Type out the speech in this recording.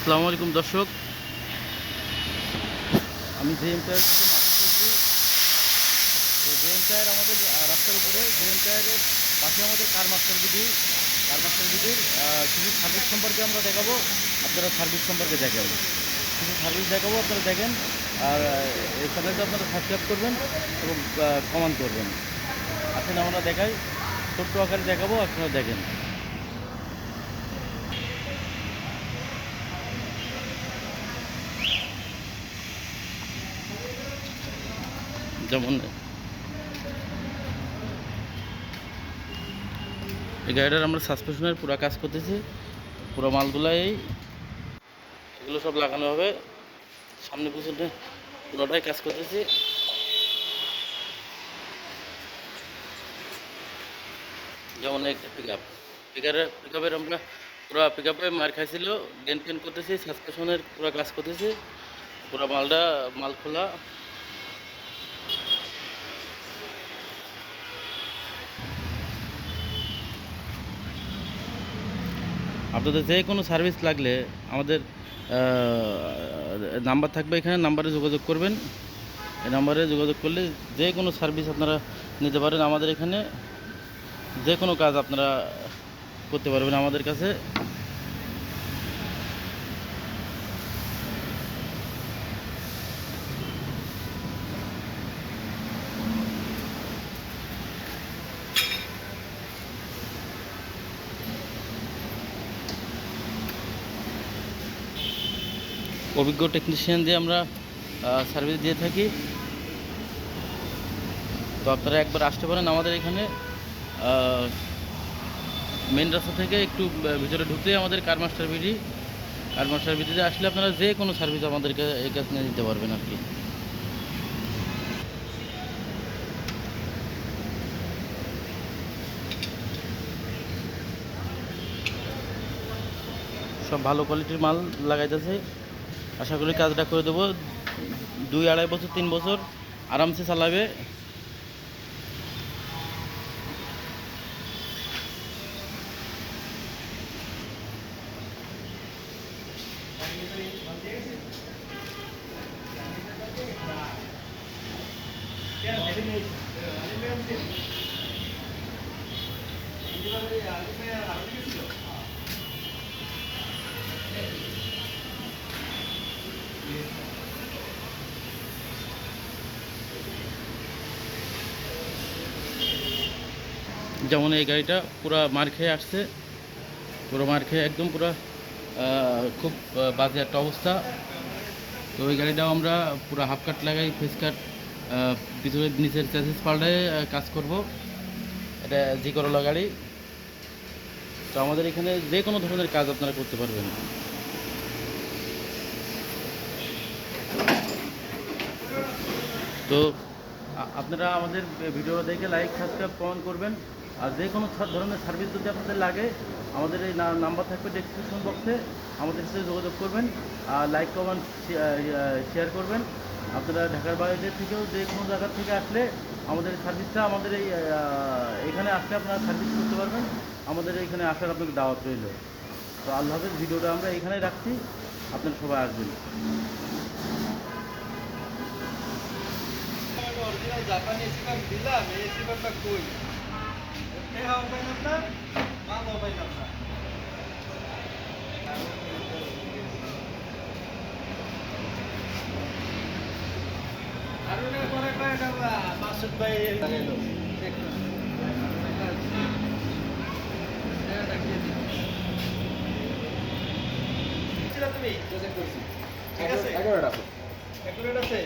আসসালামু আলাইকুম, দর্শক। আমি জেএম টায়ার থেকে মাটি তুলছি তো জেএম টায়ার আমাদের রাস্তার উপরে জেএম টায়ারের পাশে আমাদের car master BD, car master বিডির কিছু সার্ভিস সম্পর্কে আমরা দেখাবো, আপনারা সার্ভিস সম্পর্কে দেখাবো কিছু সার্ভিস দেখাবো, আপনারা দেখেন, আর এই চ্যানেলটা আপনারা সাবস্ক্রাইব করবেন এবং কমেন্ট করবেন। আসেন, আমরা দেখাই, ছোট্ট আকারে দেখাবো, আপনারা দেখেন। যেমন এই গাড়িটার আমরা সাসপেনশনের পুরো কাজ করতেছি, পুরো মালগুলো এই এগুলো সব লাগানো হবে। সামনে পিছনে পুরোটাই কাজ করতেছি। যেমন পিক আপ পিকারের আমরা পুরো পিক আপে মার খাইছিল ডেন ফেন করতেছি, সাসপেনশনের পুরো কাজ করতেছি। পুরো মালটা, মাল খোলা। আপনাদের যে কোনো সার্ভিস লাগলে আমাদের নাম্বার থাকবে এখানে, নাম্বারে যোগাযোগ করবেন। এই নাম্বারে যোগাযোগ করলে যে কোনো সার্ভিস আপনারা নিতে পারেন আমাদের এখানে। যে কোনো কাজ আপনারা করতে পারবেন আমাদের কাছে। অভিজ্ঞ টেকনিশিয়ান দিয়ে আমরা সার্ভিস দিয়ে থাকি। তো আপনারা একবার আসতে পারেন আমাদের এখানে। মেন রাস্তা থেকে একটু ভিতরে ঢুকতে আমাদের car master BD car master বিডিতে আসলে আপনারা যে কোনো সার্ভিস আমাদেরকে এই কাছে নিয়ে দিতে পারবেন আর কি। সব ভালো কোয়ালিটির মাল লাগাইতেছে। আশা করি কাজটা করে দেবো। দুই আড়াই বছর তিন বছর আরামসে চালাবে। যেমন এই গাড়িটা পুরো মার খেয়ে আসছে। পুরো মার খেয়ে একদম পুরো খুব বাজে একটা অবস্থা। তো ওই গাড়িটাও আমরা পুরো হাফ কাট লাগাই ফেস কাট পিছনে নিচের চ্যাসিস পাল্টায় আহ, কাজ করব। এটা জি করলা গাড়ি। তো আমাদের এখানে যে কোনো ধরনের কাজ আপনারা করতে পারবেন। তো আপনারা আমাদের ভিডিও দেখে লাইক সাবস্ক্রাইব কমেন্ট করবেন। আর যে কোনো ধরনের সার্ভিস যদি আপনাদের লাগে, আমাদের এই নাম্বার থাকবে ডেসক্রিপশন বক্সে আমাদের সাথে যোগাযোগ করবেন, আর লাইক কমেন্ট শেয়ার করবেন। আপনারা ঢাকার বাইরে থেকেও যে কোনো জায়গা থেকে আসলে আমাদের সার্ভিসটা, আমাদের এই এখানে আসলে আপনারা সার্ভিস করতে পারবেন। আমাদের এইখানে আসার আপনাকে দাওয়াত রইল। তো আল্লাহ হাফেজ, ভিডিওটা আমরা এখানেই রাখছি। আপনারা সবাই আসবেন। জাপানি এসি দিলাম এসি পাম্পটা কই? এ হাওয়া পাইলাম না মা হাওয়া পাইলাম না আরুনের পরে কয় এটা মাসুদ ভাই লাগাইলো তুমি ঠিক আছে এগারোটা একুরেট আছে